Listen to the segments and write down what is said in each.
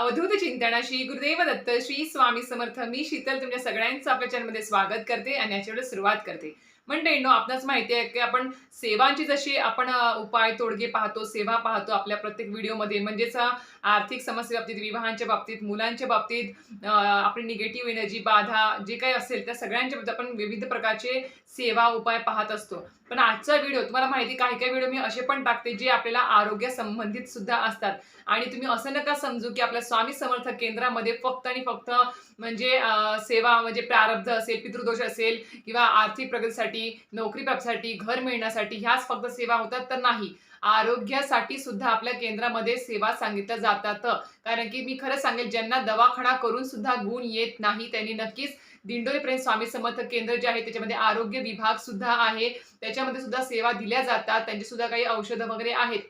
अवधूत चिंतन श्री गुरुदेव दत्त श्री स्वामी समर्थ मी शीतल तुमच्या सगळ्यांचं आपल्या चॅनलमध्ये स्वागत करते आणि याच्यावर सुरुवात करते. म्हणते आपणास माहिती आहे की आपण सेवांची जशी आपण उपाय तोडगे पाहतो सेवा पाहतो आपल्या प्रत्येक व्हिडिओमध्ये म्हणजेच आर्थिक समस्ये बाबतीत विवाहांच्या बाबतीत मुलांच्या बाबतीत आपली निगेटिव्ह एनर्जी बाधा जे काही असेल त्या सगळ्यांच्या बाबतीत आपण विविध प्रकारचे सेवा उपाय पाहत असतो. पण आजचा व्हिडिओ तुम्हाला माहिती काही काही व्हिडिओ मी असे पण टाकते जे आपल्याला आरोग्य संबंधित सुद्धा असतात. आणि तुम्ही असं नका समजू की आपल्या स्वामी समर्थ केंद्रामध्ये फक्त आणि फक्त म्हणजे सेवा म्हणजे प्रारब्ध असेल पितृदोष असेल किंवा आर्थिक प्रगतीसाठी नोकरी प्राप्तीसाठी घर मिळण्यासाठी ह्याच फक्त सेवा होतात तर नाही. आरोग्यासाठी सुद्धा आपल्या केंद्रामध्ये सेवा सांगितल्या जातात. कारण की मी खरं सांगेल ज्यांना दवाखाना करून सुद्धा गुण येत नाही त्यांनी नक्कीच दिंडोरीपर्यंत स्वामी समर्थ केंद्र जे आहे त्याच्यामध्ये आरोग्य विभाग सुद्धा आहे. त्याच्यामध्ये सुद्धा सेवा दिल्या जातात. त्यांची सुद्धा काही औषधं वगैरे आहेत.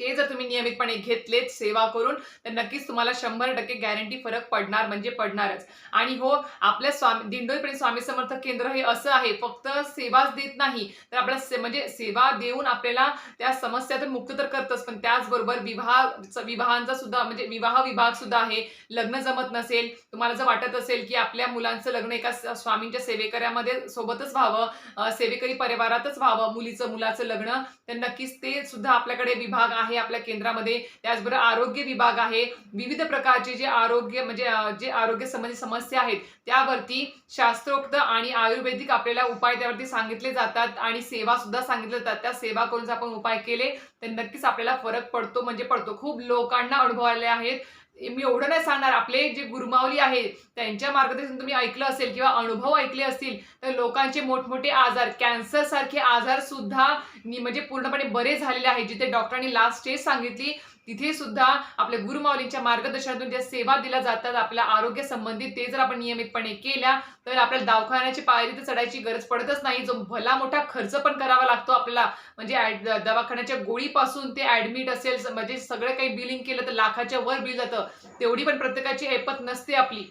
ते जर तुम्ही नियमितपणे घेतलेत सेवा करून तर नक्कीच तुम्हाला शंभर टक्के गॅरंटी फरक पडणार म्हणजे पडणारच. आणि हो आपल्या स्वामी दिंडोरीपर्यंत स्वामी समर्थ केंद्र हे असं आहे फक्त सेवाच देत नाही तर आपल्या से- म्हणजे सेवा देऊन आपल्याला त्या समस्यातून मुक्त तर करतच पण त्याचबरोबर विवाह विवाहांचा सुद्धा म्हणजे विवाह विभाग सुद्धा आहे. लग्न जमत नसेल तुम्हाला जर वाटत असेल की आपल्या मुलांचं लग्न एका स्वामींच्या सेवेकऱ्यामध्ये सोबतच व्हावं सेवेकरी परिवारातच व्हावं मुलीचं मुलाचं लग्न तर नक्कीच ते सुद्धा आपल्याकडे विभाग आहे आपल्या केंद्रामध्ये. त्याचबरोबर आरोग्य विभाग आहे. विविध प्रकारचे जे आरोग्य म्हणजे जे आरोग्य संबंधी समस्या आहेत त्यावरती शास्त्रोक्त आणि आयुर्वेदिक आपल्याला उपाय त्यावरती सांगितले जातात आणि सेवा सुद्धा सांगितल्या जातात. त्या सेवा करून जर आपण उपाय केले तर नक्कीच आपल्याला फरक पडतो म्हणजे पडतो. खूप लोकांना अनुभव आले आहेत. मी एवढं नाही सांगणार. आपले जे गुरुमावली आहे त्यांच्या मार्गदर्शन तुम्ही ऐकलं असेल किंवा अनुभव ऐकले असतील तर लोकांचे मोठमोठे आजार कॅन्सर सारखे आजार सुद्धा म्हणजे पूर्णपणे बरे झालेले आहेत जिथे डॉक्टरांनी लास्ट स्टेज सांगितली. तिथे सुद्धा आपल्या गुरुमाऊलींच्या मार्गदर्शनातून ज्या सेवा दिल्या जातात आपल्या आरोग्य संबंधित ते जर आपण नियमितपणे केल्या तर आपल्याला दवाखान्याची पायरी तर चढायची गरज पडतच नाही. जो भला मोठा खर्च पण करावा लागतो आपल्याला. म्हणजे दवाखान्याच्या गोळीपासून ते ऍडमिट असेल म्हणजे सगळं काही बिलिंग केलं तर लाखाच्या वर बिल जातं. तेवढी पण प्रत्येकाची ऐपत नसते आपली.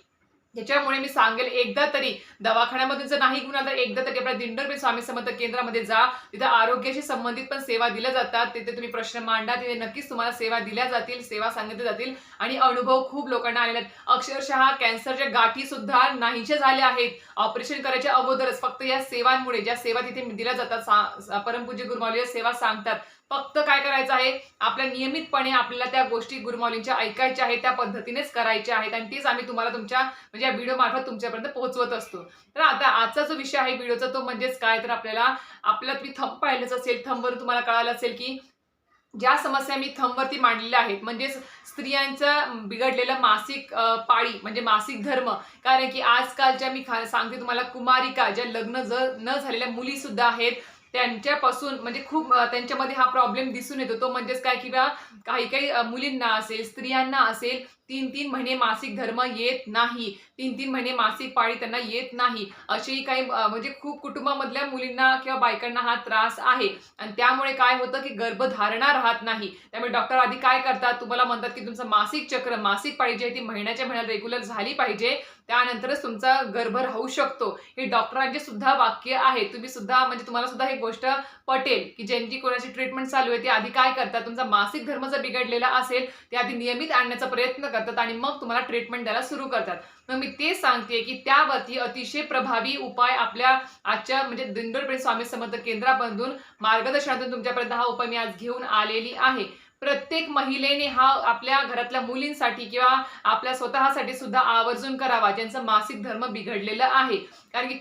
त्याच्यामुळे मी सांगेल एकदा तरी दवाखान्यामधून जर नाही गुन्हा तर एकदा तरी आपल्या दिंडोरपे स्वामी समर्थ केंद्रामध्ये जा. तिथे आरोग्याशी संबंधित पण सेवा दिल्या जातात. तिथे तुम्ही प्रश्न मांडा. तिथे नक्कीच तुम्हाला सेवा दिल्या जातील सेवा सांगितल्या जातील. आणि अनुभव खूप लोकांना आलेले आहेत. अक्षरशः कॅन्सरच्या गाठी सुद्धा नाहीशा झाल्या आहेत. ऑपरेशन करायच्या अगोदरच फक्त या सेवांमुळे ज्या सेवा तिथे दिल्या जातात सा- परमपूज्य गुरुमावली सेवा सांगतात. फक्त काय करायचं आहे? आपल्या नियमितपणे आपल्याला त्या गोष्टी गुरुमाऊलींच्या ऐकायच्या आहेत त्या पद्धतीनेच करायच्या आहेत आणि तीच आम्ही तुम्हाला तुमच्या म्हणजे या व्हिडिओ मार्फत तुमच्यापर्यंत पोहोचवत असतो. तर आता आजचा जो विषय आहे व्हिडिओचा तो म्हणजेच काय? तर आपल्याला आपल्याला तुम्ही थंब पाहिलंच असेल थंबवरून तुम्हाला कळालं असेल की ज्या समस्या मी थंबवरती मांडलेल्या आहेत म्हणजेच स्त्रियांचं बिघडलेलं मासिक पाळी म्हणजे मासिक धर्म. कारण की आजकालच्या मी खा- सांगते तुम्हाला कुमारिका ज्या लग्न ज न झालेल्या मुली सुद्धा आहेत त्यांच्यापासून म्हणजे खूप त्यांच्यामध्ये हा प्रॉब्लेम दिसून येतो. तो म्हणजेच काय किंवा काही काही मुलींना असेल स्त्रियांना असेल तीन तीन महिने मासिक धर्म येत नाही. तीन तीन महिने मासिक पाळी त्यांना येत नाही. असेही काही म्हणजे खूप कुटुंबामधल्या मुलींना किंवा बायकांना हा त्रास आहे. आणि त्यामुळे काय होतं की गर्भधारणा राहत नाही. त्यामुळे डॉक्टर आधी काय करतात? तुम्हाला म्हणतात की तुमचं मासिक चक्र मासिक पाळी जी आहे ती महिन्याच्या महिन्यात रेग्युलर झाली पाहिजे. त्यानंतरच तुमचा गर्भ राहू शकतो. हे डॉक्टरांचे सुद्धा वाक्य आहे. तुम्ही सुद्धा म्हणजे तुम्हाला सुद्धा ही गोष्ट पटेल की ज्यांची कोणाची ट्रीटमेंट चालू आहे ते आधी काय करतात? तुमचा मासिक धर्म जर बिघडलेला असेल ते आधी नियमित आणण्याचा प्रयत्न करतात आणि मग तुम्हाला ट्रीटमेंट द्यायला सुरू करतात. मग मी तेच सांगते की त्यावरती अतिशय प्रभावी उपाय आपल्या आजच्या म्हणजे दिंडोरपेठ स्वामी समर्थ केंद्रामधून मार्गदर्शनातून तुमच्यापर्यंत हा उपाय मी आज घेऊन आलेली आहे. प्रत्येक महिलेने हा आपल्या घरातल्या मुलींसाठी किंवा आपल्या स्वतःसाठी सुद्धा आवर्जून करावा ज्यांचं मासिक धर्म बिघडलेलं आहे. कारण की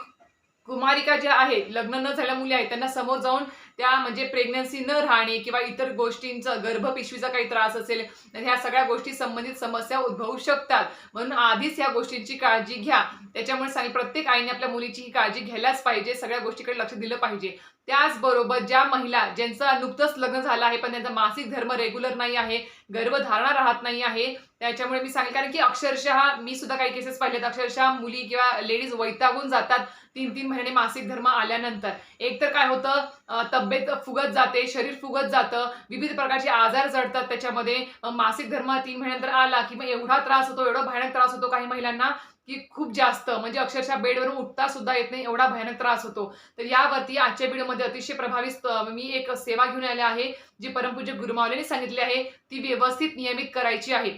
कुमारिका ज्या आहेत लग्न न झाल्या मुली आहेत त्यांना समोर जाऊन त्या म्हणजे प्रेग्नन्सी न राहणे किंवा इतर गोष्टींचं गर्भपिशवीचा काही त्रास असेल तर ह्या सगळ्या गोष्टी संबंधित समस्या उद्भवू शकतात. म्हणून आधीच या गोष्टींची काळजी घ्या. त्याच्यामुळे सांग प्रत्येक आईने आपल्या मुलीची ही काळजी घ्यायलाच पाहिजे सगळ्या गोष्टीकडे लक्ष दिलं पाहिजे. त्याचबरोबर ज्या महिला ज्यांचं नुकतंच लग्न झालं आहे पण त्यांचा मासिक धर्म रेग्युलर नाही आहे गर्भधारणा राहत नाही आहे त्याच्यामुळे मी सांगेल कारण की अक्षरशः मी सुद्धा काही केसेस पाहिलेत. अक्षरशः मुली किंवा लेडीज वैतागून जातात तीन तीन महिने मासिक धर्म आल्यानंतर. एक तर काय होतं तब्येत फुगत जाते शरीर फुगत जातं विविध प्रकारचे आजार जडतात त्याच्यामध्ये. मासिक धर्म तीन महिन्यानंतर आला की मग एवढा त्रास होतो एवढा भयानक त्रास होतो काही महिलांना की खूप जास्त म्हणजे अक्षरशः बेडवरून उठता सुद्धा येत नाही एवढा भयानक त्रास होतो. तर यावरती आजच्या व्हिडिओमध्ये अतिशय प्रभावी मी एक सेवा घेऊन आले आहे जी परमपूज्य गुरुमावलीने सांगितली आहे ती व्यवस्थित नियमित करायची आहे.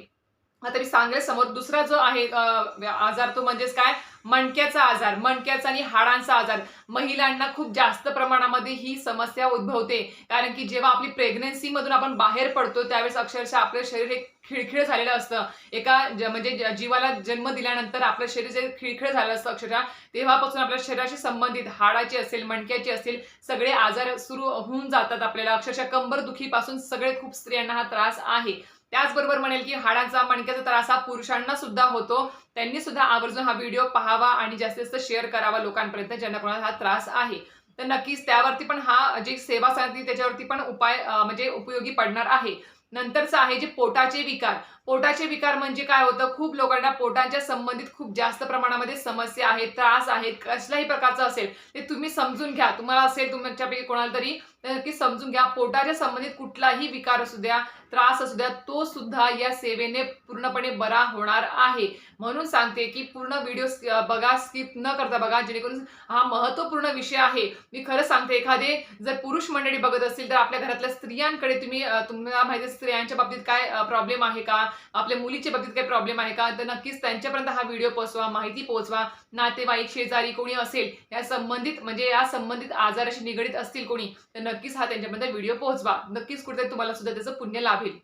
आता मी सांगेल समोर दुसरा जो आहे आजार तो म्हणजेच काय? मणक्याचा आजार मणक्याचा आणि हाडांचा आजार. महिलांना खूप जास्त प्रमाणामध्ये ही समस्या उद्भवते. कारण की जेव्हा आपली प्रेग्नन्सीमधून आपण बाहेर पडतो त्यावेळेस अक्षरशः आपलं शरीर हे खिळखिळ झालेलं असतं. एका ज- म्हणजे ज- जीवाला जन्म दिल्यानंतर आपलं शरीर जे खिळखिळ झालं असतं अक्षरशः तेव्हापासून आपल्या शरीराशी संबंधित हाडाची असेल मणक्याची असेल सगळे आजार सुरू होऊन जातात आपल्याला. अक्षरशः कंबर दुखीपासून सगळे खूप स्त्रियांना हा त्रास आहे. त्याचबरोबर म्हणेल की हाडांचा मणक्याचा त्रास हा पुरुषांना सुद्धा होतो. त्यांनी सुद्धा आवर्जून हा व्हिडिओ पाहावा आणि जास्तीत जास्त शेअर करावा लोकांपर्यंत ज्यांना कोणाला हा त्रास आहे. तर नक्कीच त्यावरती पण हा जी सेवा सांगितली त्याच्यावरती पण उपाय म्हणजे उपयोगी पडणार आहे. नंतरचं आहे जे पोटाचे विकार. पोटाचे विकार म्हणजे काय होतं? खूप लोकांना पोटांच्या संबंधित खूप जास्त प्रमाणामध्ये समस्या आहेत त्रास आहेत कसल्याही प्रकारचं असेल ते तुम्ही समजून घ्या. तुम्हाला असेल तुमच्यापैकी कोणाला तरी नक्की समजून घ्या. पोटाच्या संबंधित कुठलाही विकार असू द्या त्रास असू द्या तो सुद्धा या सेवेने पूर्णपणे बरा होणार आहे. म्हणून सांगते की पूर्ण व्हिडिओ बघा स्किप न करता बघा जेणेकरून हा महत्त्वपूर्ण विषय आहे. मी खरं सांगते एखादे जर पुरुष मंडळी बघत असतील तर आपल्या घरातल्या स्त्रियांकडे तुम्ही तुम्हाला माहिती स्त्रियांच्या बाबतीत काय प्रॉब्लेम आहे का? आपल्या मुलीच्या बाबतीत काय प्रॉब्लेम आहे का? तर नक्कीच त्यांच्यापर्यंत हा व्हिडिओ पोचवा माहिती पोहोचवा. नातेवाईक शेजारी कोणी असेल या संबंधित म्हणजे या संबंधित आजाराशी निगडीत असतील कोणी तर नक्कीच हा त्यांच्यापर्यंत व्हिडिओ पोहोचवा. नक्कीच कुठेतरी तुम्हाला सुद्धा त्याचं पुण्य लाभेल.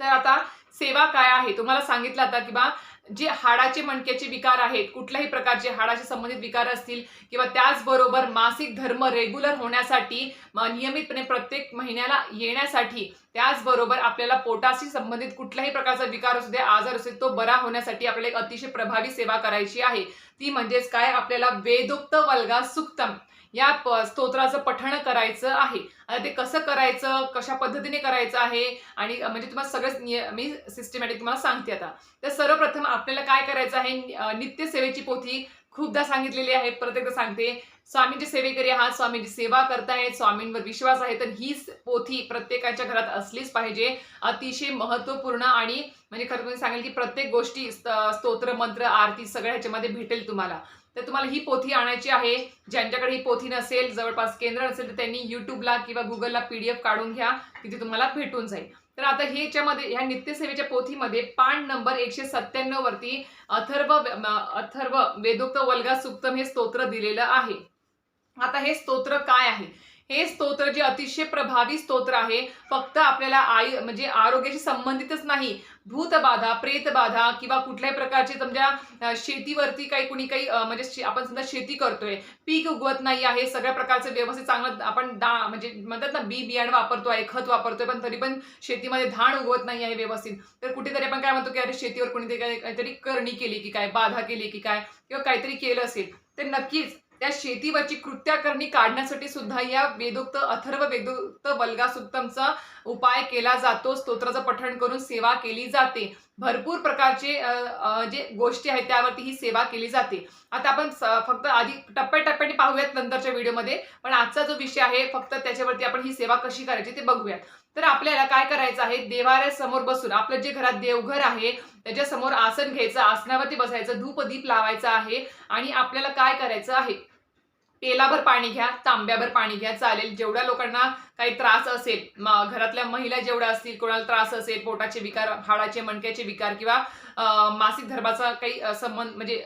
तर आता सेवा काय आहे? तुम्हाला सांगितलं आता की बा जे हाडाचे मणक्याचे विकार आहेत कुठल्याही प्रकारचे हाडाशी संबंधित विकार असतील किंवा त्याचबरोबर मासिक धर्म रेग्युलर होण्यासाठी नियमितपणे प्रत्येक महिन्याला येण्यासाठी त्याचबरोबर आपल्याला पोटाशी संबंधित कुठल्याही प्रकारचा विकार असू दे आजार असेल तो बरा होण्यासाठी आपल्याला एक अतिशय प्रभावी सेवा करायची आहे. ती म्हणजेच काय? आपल्याला वेदोक्त वल्गा सुक्तम. या प- स्तोत्राचं पठण करायचं आहे. आता ते कसं करायचं कशा पद्धतीने करायचं आहे? आणि म्हणजे तुम्हाला सगळंच निय- मी सिस्टमॅटिक तुम्हाला सांगते आता. तर सर्वप्रथम आपल्याला काय करायचं आहे? नित्य नित्यसेवेची पोथी खूपदा सांगितलेली आहे. परत एकदा सांगते. स्वामींचे सेवेकरी आहात स्वामींची सेवा करतायत स्वामींवर विश्वास आहे तर ही पोथी प्रत्येकाच्या घरात असलीच पाहिजे. अतिशय महत्त्वपूर्ण आणि म्हणजे खरं म्हणजे सांगेल की प्रत्येक गोष्टी स्तोत्र मंत्र आरती सगळ्या ह्याच्यामध्ये भेटेल तुम्हाला. तर तुम्हाला ही पोथी आणायची आहे. ज्यांच्याकडे ही पोथी नसेल जवळपास केंद्र नसेल तर त्यांनी युट्यूबला किंवा गुगलला पीडीएफ काढून घ्या. तिथे तुम्हाला भेटून जाईल. तर आता ह्याच्यामध्ये ह्या नित्यसेवेच्या पोथीमध्ये पान नंबर एकशे सत्त्याण्णव वरती अथर्व अथर्व वेदोक्त वल्गा सुक्तम हे स्तोत्र दिलेलं आहे. आता हे स्तोत्र काय आहे? हे स्तोत्र जे अतिशय प्रभावी स्तोत्र आहे फक्त आपल्याला आई म्हणजे आरोग्याशी संबंधितच नाही. भूतबाधा प्रेतबाधा किंवा कुठल्याही प्रकारचे समजा शेतीवरती काही कुणी काही म्हणजे आपण समजा शेती करतोय पीक उगवत नाही आहे सगळ्या प्रकारचं व्यवस्थित चांगलं आपण दा म्हणजे म्हणतात ना बी बियाणं आहे खत वापरतोय पण तरी पण शेतीमध्ये धान उगवत नाही आहे व्यवस्थित. तर कुठेतरी आपण काय म्हणतो की अरे शेतीवर कोणीतरी काहीतरी करणी केली की काय बाधा केली की काय किंवा काहीतरी केलं असेल तर नक्कीच त्या शेतीवरची कृत्याकरणी काढण्यासाठी सुद्धा या वेदोक्त अथर्व वेदोक्त बलगासुक्तमचा उपाय केला जातो. स्तोत्राचं पठण करून सेवा केली जाते. भरपूर प्रकारचे जे गोष्टी आहेत त्यावरती ही सेवा केली जाते. आता आपण स- फक्त आधी टप्प्याटप्प्याने पाहूयात नंतरच्या व्हिडिओमध्ये. पण आजचा जो विषय आहे फक्त त्याच्यावरती आपण ही सेवा कशी करायची ते बघूयात. तर आपल्याला काय करायचं आहे? देवाऱ्यासमोर बसून आपलं जे घरात देवघर आहे त्याच्यासमोर आसन घ्यायचं आसनावरती बसायचं धूप दीप लावायचा आहे आणि आपल्याला काय करायचं आहे? पेलाभर पाणी घ्या तांब्याभर पाणी घ्या चालेल. जेवढ्या लोकांना काही त्रास असेल घरातल्या महिला जेवढ्या असतील कोणाला त्रास असेल पोटाचे विकार हाडाचे मणक्याचे विकार किंवा मासिक धर्माचा काही संबंध म्हणजे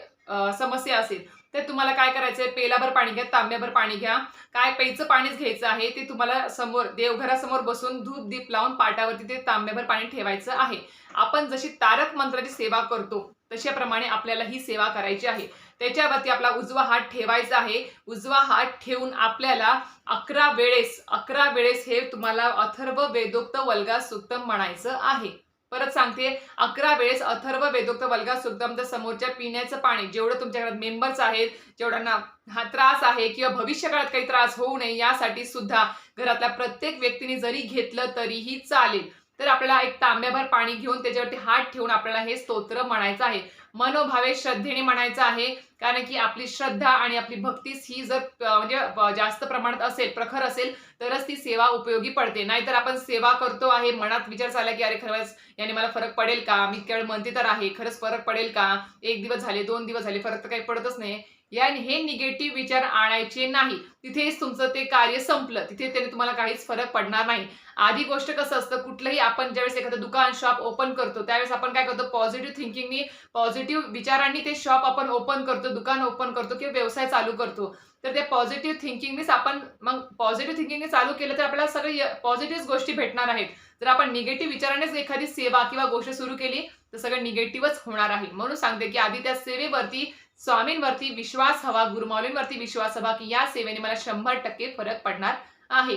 समस्या असेल तर तुम्हाला काय करायचंय? पेलाभर पाणी घ्या तांब्याभर पाणी घ्या. काय प्यायचं पाणीच घ्यायचं आहे ते तुम्हाला समोर देवघरासमोर बसून धूप दीप लावून पाटावरती ते तांब्याभर पाणी ठेवायचं आहे. आपण जशी तारक मंत्राची सेवा करतो तशाप्रमाणे आपल्याला ही सेवा करायची आहे. त्याच्यावरती आपला उजवा हात ठेवायचा आहे. उजवा हात ठेवून आपल्याला अकरा वेळेस अकरा वेळेस हे तुम्हाला अथर्व वेदोक्त वल्गा सुक्तम म्हणायचं आहे. परत सांगते अकरा वेळेस अथर्व वेदोक्त वल्गा सुक्तम तर समोरच्या पिण्याचं पाणी जेवढं तुमच्या घरात मेंबर्स आहेत जेवढ्यांना हा त्रास आहे किंवा भविष्यकाळात काही त्रास होऊ नये यासाठी सुद्धा घरातल्या प्रत्येक व्यक्तीने जरी घेतलं तरीही चालेल. तर आपल्याला एक तांब्याभर पाणी घेऊन त्याच्यावरती हात ठेवून आपल्याला हे स्तोत्र म्हणायचं आहे. मनोभावे श्रद्धेने म्हणायचं आहे कारण की आपली श्रद्धा आणि आपली भक्तीस ही जर म्हणजे जास्त प्रमाणात असेल प्रखर असेल तरच ती सेवा उपयोगी पडते. नाहीतर आपण सेवा करतो आहे मनात विचार चालला की अरे खरंच याने मला फरक पडेल का? मी केवळ म्हणते तर आहे खरंच फरक पडेल का? एक दिवस झाले दोन दिवस झाले फरक तर काही पडतच नाही. याने हे निगेटिव्ह विचार आणायचे नाही. तिथेच तुमचं ते कार्य संपलं. तिथे त्याने तुम्हाला काहीच फरक पडणार नाही. आधी गोष्ट कसं असतं कुठलंही आपण ज्यावेळेस एखादं दुकान शॉप ओपन करतो त्यावेळेस आपण काय करतो पॉझिटिव्ह थिंकिंगनी पॉझिटिव्ह विचारांनी ते शॉप आपण ओपन करतो दुकान ओपन करतो किंवा व्यवसाय चालू करतो. तर त्या पॉझिटिव्ह थिंकिंगनीच आपण मग पॉझिटिव्ह थिंकिंगने चालू केलं तर आपल्याला सगळे पॉझिटिव्ह गोष्टी भेटणार आहेत. जर आपण निगेटिव्ह विचारानेच एखादी सेवा किंवा गोष्ट सुरू केली तर सगळं निगेटिव्हच होणार आहे. म्हणून सांगते की आधी त्या सेवेवरती स्वामींवरती विश्वास हवा गुरुमाऊलींवरती विश्वास हवा की या सेवेने मला शंभर टक्के फरक पडणार आहे.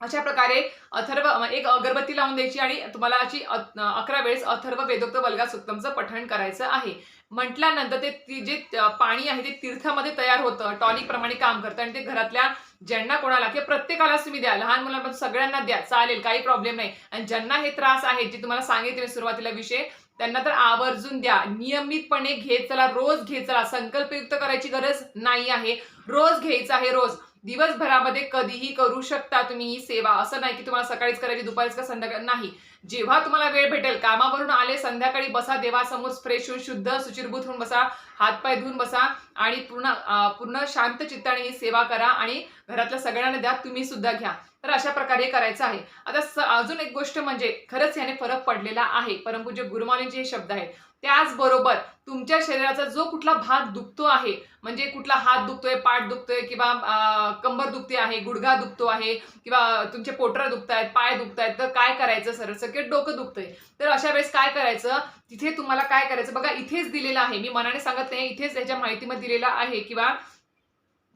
अशा प्रकारे अथर्व एक अगरबत्ती लावून द्यायची आणि तुम्हाला अशी अकरा वेळेस अथर्व वेदोक्त बलगा सुक्तमचं पठण करायचं आहे. म्हटल्यानंतर ते ती जे पाणी आहे ते तीर्थामध्ये तयार होतं टॉनिक प्रमाणे काम करतं आणि ते घरातल्या ज्यांना कोणाला किंवा प्रत्येकालाच तुम्ही द्या लहान मुलांपासून सगळ्यांना द्या चालेल काही प्रॉब्लेम नाही. आणि ज्यांना हे त्रास आहे जे तुम्हाला सांगितले सुरुवातीला विषय त्यांना तर आवर्जून द्या. नियमितपणे घेत चला रोज घेत चला. संकल्पयुक्त करायची गरज नाही आहे. रोज घ्यायचं आहे रोज. दिवसभरामध्ये कधीही करू शकता तुम्ही ही सेवा. असं नाही की तुम्हाला सकाळीच करायची दुपारीच का संध्याकाळी. नाही. जेव्हा तुम्हाला वेळ भेटेल कामावरून आले संध्याकाळी बसा देवासमोर फ्रेश होऊन शुद्ध सुचिरभूत होऊन बसा हातपाय धुवून बसा आणि पूर्ण पूर्ण शांत चित्ताने ही सेवा करा आणि घरातल्या सगळ्यांना द्या तुम्ही सुद्धा घ्या. तर अशा प्रकारे करायचं आहे. आता स- अजून एक गोष्ट म्हणजे खरंच याने फरक पडलेला आहे. परमपूज्य गुरुमाऊलींचे हे शब्द आहेत त्याचबरोबर तुमच्या शरीराचा जो कुठला भाग दुखतो आहे म्हणजे कुठला हात दुखतोय पाठ दुखतोय किंवा कंबर दुखते आहे गुडघा दुखतो आहे किंवा तुमचे पोटरा दुखतायत पाय दुखतायत तर काय करायचं सरळ सगळं डोकं दुखतंय. तर अशा वेळेस काय करायचं? तिथे तुम्हाला काय करायचं? बघा इथेच दिलेलं आहे. मी मनाने सांगत नाही इथेच याच्या माहितीमध्ये दिलेलं आहे किंवा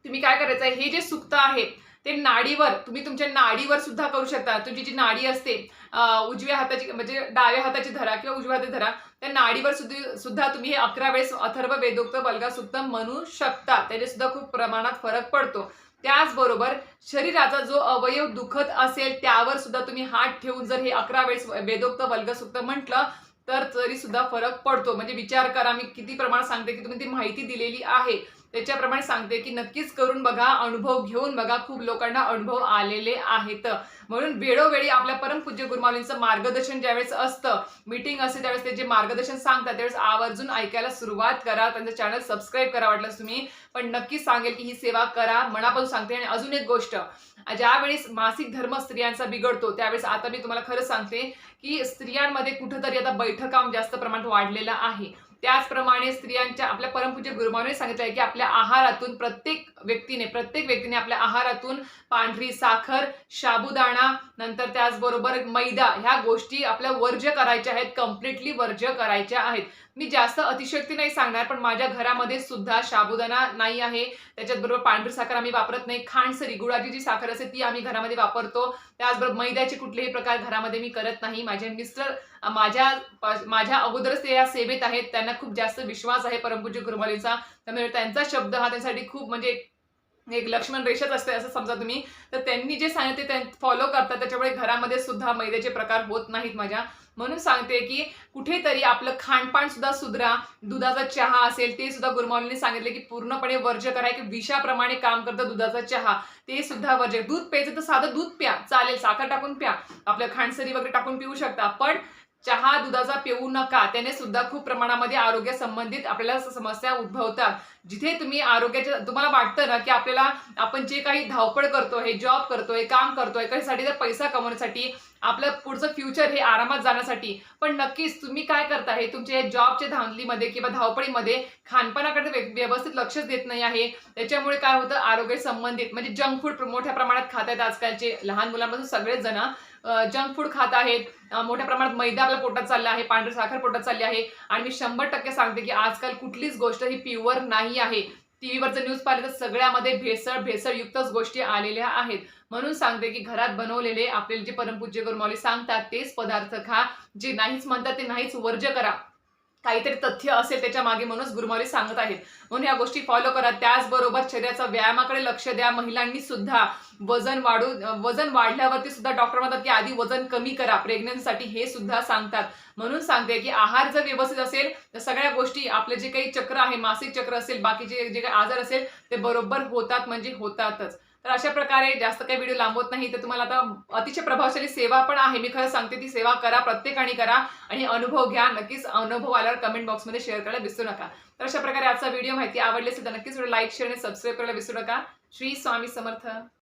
तुम्ही काय करायचं आहे? हे जे सुक्त आहे ते नाडीवर तुम्ही तुमच्या नाडीवर सुद्धा करू शकता. तुमची जी नाडी असते उजव्या हाताची म्हणजे डाव्या हाताची धरा किंवा उजव्या हाताची धरा त्या नाडीवर सुद्धा सुद्धा तुम्ही हे अकरा वेळेस अथर्व वेदोक्त बलगासुक्त म्हणू शकता. त्याने सुद्धा खूप प्रमाणात फरक पडतो. त्याचबरोबर शरीराचा जो अवयव दुखत असेल त्यावर सुद्धा तुम्ही हात ठेवून जर हे अकरा वेळेस वेदोक्त बलगसुक्त म्हटलं तर तरी सुद्धा फरक पडतो. म्हणजे विचार करा मी किती प्रमाणात सांगते की तुम्ही ती माहिती दिलेली आहे. त्याच्याप्रमाणे सांगते की नक्कीच करून बघा अनुभव घेऊन बघा. खूप लोकांना अनुभव आलेले आहेत. म्हणून वेळोवेळी आपल्या परमपूज्य गुरुमाऊलींचं मार्गदर्शन ज्यावेळेस असतं मीटिंग असते त्यावेळेस ते जे मार्गदर्शन सांगतात त्यावेळेस आवर्जून ऐकायला सुरुवात करा. त्यांचं चॅनल सबस्क्राईब करा वाटलंच तुम्ही. पण नक्कीच सांगेल की ही सेवा करा. मनापासून सांगते. आणि अजून एक गोष्ट ज्यावेळेस मासिक धर्म स्त्रियांचा बिघडतो त्यावेळेस आता मी तुम्हाला खरं सांगते की स्त्रियांमध्ये कुठंतरी आता बैठकाम जास्त प्रमाणात वाढलेलं आहे. त्याचप्रमाणे स्त्रियांच्या आपल्या परमपूज्य गुरुमाने सांगितलं आहे की आपल्या आहारातून प्रत्येक व्यक्तीने प्रत्येक व्यक्तीने आपल्या आहारातून पांढरी साखर साबुदाणा नंतर त्याचबरोबर मैदा ह्या गोष्टी आपल्या वर्ज्य करायच्या आहेत कम्प्लिटली वर्ज्य करायच्या आहेत. मी जास्त अतिशक्ती नाही सांगणार पण माझ्या घरामध्ये सुद्धा साबुदाणा नाही आहे. त्याच्यात बरोबर पांढरी साखर आम्ही वापरत नाही. खांडसरी गुळाची जी साखर असते ती आम्ही घरामध्ये वापरतो. त्याचबरोबर मैद्याचे कुठलेही प्रकार घरामध्ये मी करत नाही. माझे मिस्टर माझ्या माझ्या अगोदरच ते या सेवेत आहेत. त्यांना खूप जास्त विश्वास आहे परमपूज्य गुरुमालीचा. त्यामुळे त्यांचा शब्द हा त्यासाठी खूप म्हणजे एक लक्ष्मण रेषेत असते असं समजा तुम्ही. तर त्यांनी जे सांगितले ते फॉलो करतात. त्याच्यामुळे घरामध्ये सुद्धा मैद्याचे प्रकार होत नाहीत माझ्या. म्हणून सांगते की कुठेतरी आपलं खाणपान सुद्धा सुधरा. दुधाचा चहा असेल ते सुद्धा गुरुमाऊलीने सांगितले की पूर्णपणे वर्ज्य करा. की विषाप्रमाणे काम करतं दुधाचा चहा. ते सुद्धा वर्ज्य. दूध प्यायचं तर साधं दूध प्या. चालेल साखर टाकून प्या. आपलं खांडसरी वगैरे टाकून पिऊ शकता. पण चहा दुधाचा पिऊ नका. त्याने सुद्धा खूप प्रमाणामध्ये आरोग्य संबंधित आपल्याला समस्या उद्भवतात. जिथे तुम्ही आरोग्याच्या तुम्हाला वाटतं ना की आपल्याला आपण जे काही धावपळ करतोय जॉब करतोय काम करतोय कशासाठी तर पैसा कमवण्यासाठी आपलं पुढचं फ्युचर हे आरामात जाण्यासाठी. पण नक्कीच तुम्ही काय करता हे तुमच्या या जॉबच्या धांदलीमध्ये किंवा धावपळीमध्ये खानपानाकडे व्य- व्यवस्थित लक्षच देत नाही आहे. त्याच्यामुळे काय होतं? आरोग्य संबंधित म्हणजे जंक फूड मोठ्या प्रमाणात खात आहेत आजकालचे लहान मुलांपासून सगळेच जण. जंक फूड खात आहेत. मोठ्या प्रमाणात मैदा आपल्या पोटात चालला आहे पांढरी साखर पोटात चालली आहे. आणि मी शंभर टक्के सांगते की आजकाल कुठलीच गोष्ट ही प्युअर नाही आहे. टीव्हीवरचं न्यूज पाहिलं तर सगळ्यामध्ये भेसळ भेसळयुक्तच गोष्टी आलेल्या आहेत. म्हणून सांगते की घरात बनवलेले आपले जे परमपूज्य गुरुमौली सांगतात तेच पदार्थ खा. जे नाहीच म्हणतात ते नाहीच वर्ज्य करा. काहीतरी तथ्य असेल त्याच्यामागे म्हणूनच गुरुमौली सांगत आहेत. म्हणून या गोष्टी फॉलो करा. त्याचबरोबर शरीराचा व्यायामाकडे लक्ष द्या. महिलांनी सुद्धा वजन वाढू वजन वाढल्यावरती सुद्धा डॉक्टर म्हणतात की आधी वजन कमी करा. प्रेग्नन्सीसाठी हे सुद्धा सांगतात. म्हणून सांगते की आहार जर व्यवस्थित असेल तर सगळ्या गोष्टी आपले जे काही चक्र आहे मासिक चक्र असेल बाकीचे जे काही आजार असेल ते बरोबर होतात म्हणजे होतातच. तर अशा प्रकारे जास्त काही व्हिडिओ लांबवत नाही. तर तुम्हाला आता अतिशय प्रभावशाली सेवा पण आहे. मी खरं सांगते ती सेवा करा प्रत्येकाने करा आणि अनुभव घ्या. नक्कीच अनुभव आल्यावर कमेंट बॉक्समध्ये शेअर करायला विसरू नका. तर अशा प्रकारे आजचा व्हिडिओ माहिती आवडली असेल तर नक्कीच लाईक शेअर आणि सबस्क्राईब करायला विसरू नका. श्री स्वामी समर्थ.